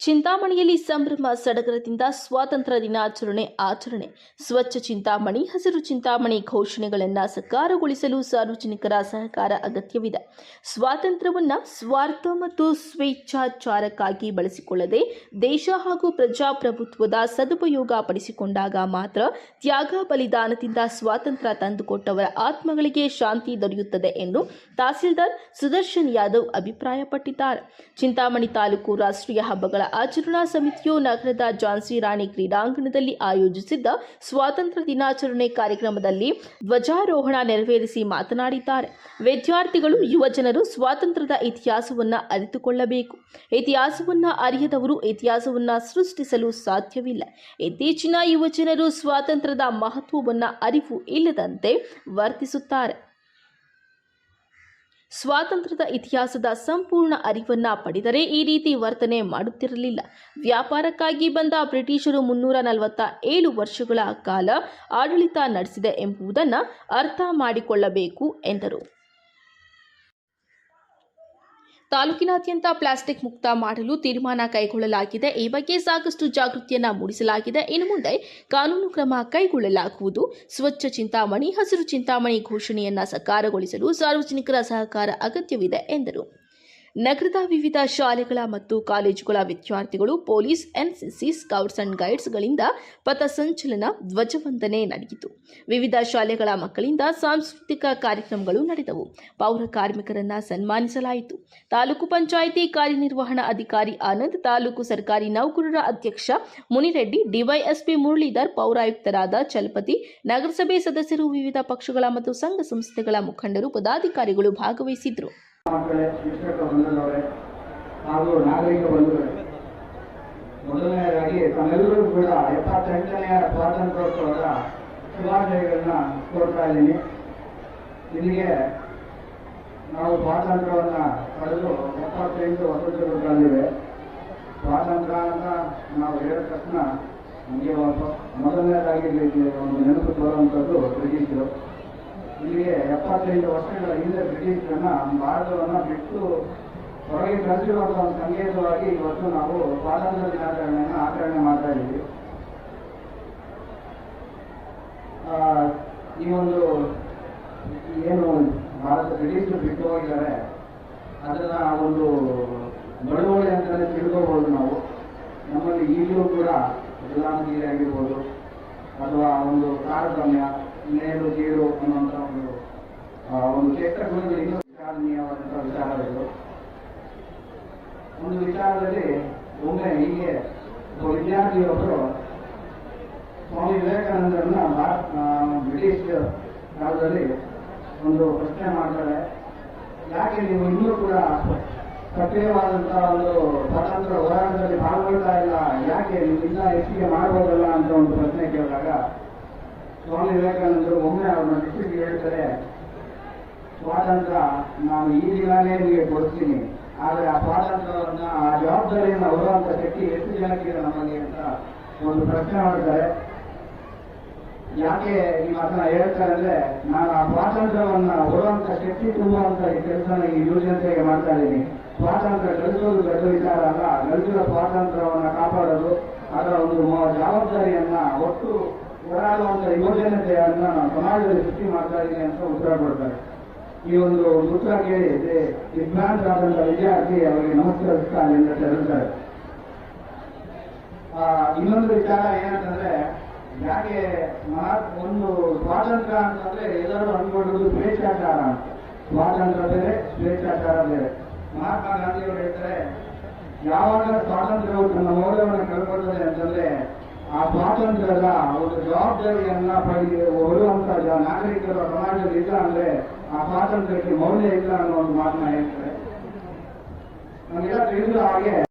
ಚಿಂತಾಮಣಿಯಲ್ಲಿ ಸಂಭ್ರಮ ಸಡಗರದಿಂದ ಸ್ವಾತಂತ್ರ್ಯ ದಿನಾಚರಣೆ ಆಚರಣೆ. ಸ್ವಚ್ಛ ಚಿಂತಾಮಣಿ, ಹಸಿರು ಚಿಂತಾಮಣಿ ಘೋಷಣೆಗಳನ್ನು ಸಕಾರಗೊಳಿಸಲು ಸಾರ್ವಜನಿಕರ ಸಹಕಾರ ಅಗತ್ಯವಿದೆ. ಸ್ವಾತಂತ್ರ್ಯವನ್ನು ಸ್ವಾರ್ಥ ಮತ್ತು ಸ್ವೇಚ್ಛಾಚಾರಕ್ಕಾಗಿ ಬಳಸಿಕೊಳ್ಳದೆ ದೇಶ ಹಾಗೂ ಪ್ರಜಾಪ್ರಭುತ್ವದ ಸದುಪಯೋಗ ಪಡಿಸಿಕೊಂಡಾಗ ಮಾತ್ರ ತ್ಯಾಗ ಬಲಿದಾನದಿಂದ ಸ್ವಾತಂತ್ರ್ಯ ತಂದುಕೊಟ್ಟವರ ಆತ್ಮಗಳಿಗೆ ಶಾಂತಿ ದೊರೆಯುತ್ತದೆ ಎಂದು ತಹಸೀಲ್ದಾರ್ ಸುದರ್ಶನ್ ಯಾದವ್ ಅಭಿಪ್ರಾಯಪಟ್ಟಿದ್ದಾರೆ. ಚಿಂತಾಮಣಿ ತಾಲೂಕು ರಾಷ್ಟ್ರೀಯ ಹಬ್ಬಗಳ ಆಚರಣಾ ಸಮಿತಿಯು ನಗರದ ಝಾನ್ಸಿ ರಾಣಿ ಕ್ರೀಡಾಂಗಣದಲ್ಲಿ ಆಯೋಜಿಸಿದ್ದ ಸ್ವಾತಂತ್ರ್ಯ ದಿನಾಚರಣೆ ಕಾರ್ಯಕ್ರಮದಲ್ಲಿ ಧ್ವಜಾರೋಹಣ ನೆರವೇರಿಸಿ ಮಾತನಾಡಿದ್ದಾರೆ. ವಿದ್ಯಾರ್ಥಿಗಳು ಯುವಜನರು ಸ್ವಾತಂತ್ರ್ಯದ ಇತಿಹಾಸವನ್ನು ಅರಿತುಕೊಳ್ಳಬೇಕು. ಇತಿಹಾಸವನ್ನು ಅರಿಯದವರು ಇತಿಹಾಸವನ್ನು ಸೃಷ್ಟಿಸಲು ಸಾಧ್ಯವಿಲ್ಲ. ಇತ್ತೀಚಿನ ಯುವಜನರು ಸ್ವಾತಂತ್ರ್ಯದ ಮಹತ್ವವನ್ನು ಅರಿವು ಇಲ್ಲದಂತೆ ವರ್ತಿಸುತ್ತಾರೆ. ಸ್ವಾತಂತ್ರ್ಯದ ಇತಿಹಾಸದ ಸಂಪೂರ್ಣ ಅರಿವನ್ನ ಪಡೆದರೆ ಈ ರೀತಿ ವರ್ತನೆ ಮಾಡುತ್ತಿರಲಿಲ್ಲ. ವ್ಯಾಪಾರಕ್ಕಾಗಿ ಬಂದ ಬ್ರಿಟಿಷರು ಮುನ್ನೂರ ನಲವತ್ತ ಏಳು ವರ್ಷಗಳ ಕಾಲ ಆಡಳಿತ ನಡೆಸಿದೆ ಎಂಬುದನ್ನು ಅರ್ಥ ಮಾಡಿಕೊಳ್ಳಬೇಕು, ಎಂದರು. ತಾಲೂಕಿನಾದ್ಯಂತ ಪ್ಲಾಸ್ಟಿಕ್ ಮುಕ್ತ ಮಾಡಲು ತೀರ್ಮಾನ ಕೈಗೊಳ್ಳಲಾಗಿದೆ. ಈ ಬಗ್ಗೆ ಸಾಕಷ್ಟು ಜಾಗೃತಿಯನ್ನ ಮೂಡಿಸಲಾಗಿದೆ. ಇನ್ನು ಮುಂದೆ ಕಾನೂನು ಕ್ರಮ ಕೈಗೊಳ್ಳಲಾಗುವುದು. ಸ್ವಚ್ಛ ಚಿಂತಾಮಣಿ, ಹಸಿರು ಚಿಂತಾಮಣಿ ಘೋಷಣೆಯನ್ನ ಸಕಾರಗೊಳಿಸಲು ಸಾರ್ವಜನಿಕರ ಸಹಕಾರ ಅಗತ್ಯವಿದೆ, ಎಂದರು. ನಗರದ ವಿವಿಧ ಶಾಲೆಗಳ ಮತ್ತು ಕಾಲೇಜುಗಳ ವಿದ್ಯಾರ್ಥಿಗಳು, ಪೊಲೀಸ್, ಎನ್ಸಿಸಿ ಸ್ಕೌಟ್ಸ್ ಅಂಡ್ ಗೈಡ್ಸ್ಗಳಿಂದ ಪಥಸಂಚಲನ ಧ್ವಜವಂದನೆ ನಡೆಯಿತು. ವಿವಿಧ ಶಾಲೆಗಳ ಮಕ್ಕಳಿಂದ ಸಾಂಸ್ಕೃತಿಕ ಕಾರ್ಯಕ್ರಮಗಳು ನಡೆದವು. ಪೌರ ಕಾರ್ಮಿಕರನ್ನ ಸನ್ಮಾನಿಸಲಾಯಿತು. ತಾಲೂಕು ಪಂಚಾಯಿತಿ ಕಾರ್ಯನಿರ್ವಹಣಾ ಅಧಿಕಾರಿ ಆನಂದ್, ತಾಲೂಕು ಸರ್ಕಾರಿ ನೌಕರರ ಅಧ್ಯಕ್ಷ ಮುನಿರೆಡ್ಡಿ, ಡಿವೈಎಸ್ಪಿ ಮುರಳೀಧರ್, ಪೌರಾಯುಕ್ತರಾದ ಚಲಪತಿ, ನಗರಸಭೆ ಸದಸ್ಯರು, ವಿವಿಧ ಪಕ್ಷಗಳ ಮತ್ತು ಸಂಘ ಸಂಸ್ಥೆಗಳ ಮುಖಂಡರು, ಪದಾಧಿಕಾರಿಗಳು ಭಾಗವಹಿಸಿದ್ರು ಮಕ್ಕಳೇ, ಶಿಕ್ಷಕ ಬಂಧುಗಳವರೇ ಹಾಗೂ ನಾಗರಿಕ ಬಂಧುಗಳೇ, ಮೊದಲನೆಯದಾಗಿ ತಮ್ಮೆಲ್ಲರೂ ಕೂಡ ಎಪ್ಪತ್ತೆಂಟನೆಯ ಸ್ವಾತಂತ್ರ್ಯೋತ್ಸವದ ಶುಭಾಶಯಗಳನ್ನ ಕೋರ್ತಾ ಇದ್ದೀನಿ. ಇಲ್ಲಿಗೆ ನಾವು ಸ್ವಾತಂತ್ರ್ಯವನ್ನ ಪಡೆದು ಎಪ್ಪತ್ತೆಂಟು ವರ್ಷಗಳು ಕಳೆದಿವೆ. ಸ್ವಾತಂತ್ರ್ಯ ಅಂತ ನಾವು ಹೇಳಿದ ತಕ್ಷಣ ನಮಗೆ ಮೊದಲನೇದಾಗಿ ಒಂದು ನೆನಪು ತೋರುವಂಥದ್ದು ಬ್ರಿಟಿಷರು. ಇಲ್ಲಿಗೆ ಎಪ್ಪತ್ತೈದು ವರ್ಷಗಳ ಹಿಂದೆ ಬ್ರಿಟಿಷರನ್ನ ಭಾರತವನ್ನ ಬಿಟ್ಟು ಹೊರಗೆ ಕಳಿಸಿರುವಂತಹ ಸಂಕೇತವಾಗಿ ಇವತ್ತು ನಾವು ಸ್ವಾತಂತ್ರ್ಯ ದಿನಾಚರಣೆಯನ್ನು ಆಚರಣೆ ಮಾಡ್ತಾ ಇದ್ದೀವಿ. ಈ ಒಂದು ಏನು ಭಾರತ ಬ್ರಿಟಿಷರು ಬಿಟ್ಟು ಹೋಗಿದ್ದಾರೆ, ಅದನ್ನ ಒಂದು ಬಳುವಳಿ ಅಂತಾನೆ ತಿಳ್ಕೋಬಹುದು ನಾವು. ನಮ್ಮಲ್ಲಿ ಈಗಲೂ ಕೂಡ ಗುಲಾಮಗಿರಿ ಆಗಿರ್ಬೋದು ಅಥವಾ ಒಂದು ತಾರತಮ್ಯ, ಮೇಲು, ಕೀಳು ಅನ್ನುವಂಥ ಒಂದು ಗುಣಗಳು ಇನ್ನೂ ವಿಚಾರಣೀಯವಾದಂತಹ ವಿಚಾರಗಳು ಒಂದು ವಿಚಾರದಲ್ಲಿ ಒಮ್ಮೆ ಹೀಗೆ ಒಬ್ಬ ವಿದ್ಯಾರ್ಥಿಯೊಬ್ಬರು ಸ್ವಾಮಿ ವಿವೇಕಾನಂದರನ್ನ ಬ್ರಿಟಿಷ್ ಕಾಲದಲ್ಲಿ ಒಂದು ಪ್ರಶ್ನೆ ಮಾಡ್ತಾರೆ. ಯಾಕೆ ನೀವು ಇನ್ನೂ ಕೂಡ ಸಕ್ರಿಯವಾದಂತಹ ಒಂದು ಸ್ವಾತಂತ್ರ್ಯ ಹೋರಾಟದಲ್ಲಿ ಪಾಲ್ಗೊಳ್ತಾ ಇಲ್ಲ? ಯಾಕೆ ನೀವು ಇನ್ನ ಹೆಚ್ಚಿಗೆ ಮಾಡ್ಬೋದಲ್ಲ ಅಂತ ಒಂದು ಪ್ರಶ್ನೆ ಕೇಳಿದಾಗ ಸ್ವಾಮಿ ವಿವೇಕಾನಂದರು ಒಮ್ಮೆ ಅವ್ರನ್ನ ಹೆಚ್ಚಿಗೆ ಹೇಳ್ತಾರೆ. ಸ್ವಾತಂತ್ರ್ಯ ನಾನು ಈ ದಿನಾನೇ ನಿಮಗೆ ಕೊಡ್ತೀನಿ. ಆದರೆ ಆ ಸ್ವಾತಂತ್ರ್ಯವನ್ನ, ಆ ಜವಾಬ್ದಾರಿಯನ್ನು ಹೊರುವಂತ ಶಕ್ತಿ ಎಷ್ಟು ಜನಕ್ಕೆ ನಮಗೆ ಅಂತ ಒಂದು ಪ್ರಶ್ನೆ ಮಾಡ್ತಾರೆ ಯಾಕೆ ಈ ಮಾತನ್ನ ಹೇಳ್ತಾರೆ ಅಂದ್ರೆ, ನಾನು ಆ ಸ್ವಾತಂತ್ರ್ಯವನ್ನ ಹೊರುವಂತ ಶಕ್ತಿ ತುಂಬುವಂತ ಈ ಕೆಲಸನ ಈ ಯುವ ಜನತೆಗೆ ಮಾಡ್ತಾ ಇದ್ದೀನಿ. ಸ್ವಾತಂತ್ರ್ಯ ಗಳಿಸೋದು ದೊಡ್ಡ ವಿಚಾರ ಅಲ್ಲ. ಗಳಿಸಿದ ಸ್ವಾತಂತ್ರ್ಯವನ್ನ ಕಾಪಾಡೋದು, ಅದರ ಒಂದು ಜವಾಬ್ದಾರಿಯನ್ನ ಒಟ್ಟು ಹೋರಾಡುವಂತ ಯುವ ಜನತೆಯನ್ನ ನಾನು ಸಮಾಜದಲ್ಲಿ ಸೃಷ್ಟಿ ಮಾಡ್ತಾ ಇದ್ದೀನಿ ಅಂತ ಉತ್ತರ ಕೊಡ್ತಾರೆ. ಈ ಒಂದು ಉತ್ತರ ಕೇಳಿ ದೇ- ವಿದ್ವಾಂಸರಾದಂತ ವಿದ್ಯಾರ್ಥಿ ಅವರಿಗೆ ನಮಸ್ಕರಿಸ್ತಾನೆ ಅಂತ ಹೇಳ್ತಾರೆ ಇನ್ನೊಂದು ವಿಚಾರ ಏನಂತಂದ್ರೆ, ಯಾಕೆ ಒಂದು ಸ್ವಾತಂತ್ರ್ಯ ಅಂತಂದ್ರೆ ಎಲ್ಲರೂ ಅಂದ್ಕೊಳ್ಳೋದು ಸ್ವೇಚ್ಛಾಚಾರ ಅಂತ. ಸ್ವಾತಂತ್ರ್ಯ ಬೇರೆ, ಸ್ವೇಚ್ಛಾಚಾರ ಬೇರೆ. ಮಹಾತ್ಮ ಗಾಂಧಿಯವರು ಹೇಳ್ತಾರೆ, ಯಾವಾಗ ಸ್ವಾತಂತ್ರ್ಯವು ತನ್ನ ಮೌಲ್ಯವನ್ನು ಕಳ್ಕೊಳ್ತದೆ ಅಂತಂದ್ರೆ, ಆ ಸ್ವಾತಂತ್ರ್ಯದ ಒಂದು ಜವಾಬ್ದಾರಿಯನ್ನ ಪಡೆಯುವ ನಾಗರಿಕರು ಸಮಾಜದಲ್ಲಿ ಇಲ್ಲ ಅಂದ್ರೆ ಆ ಸ್ವಾತಂತ್ರ್ಯಕ್ಕೆ ಮೌಲ್ಯ ಇಲ್ಲ ಅನ್ನೋ ಒಂದು ಮಾತನ್ನ ಹೇಳ್ತಾರೆ. ನಮಗೆಲ್ಲ ತಿಳಿದ ಹಾಗೆ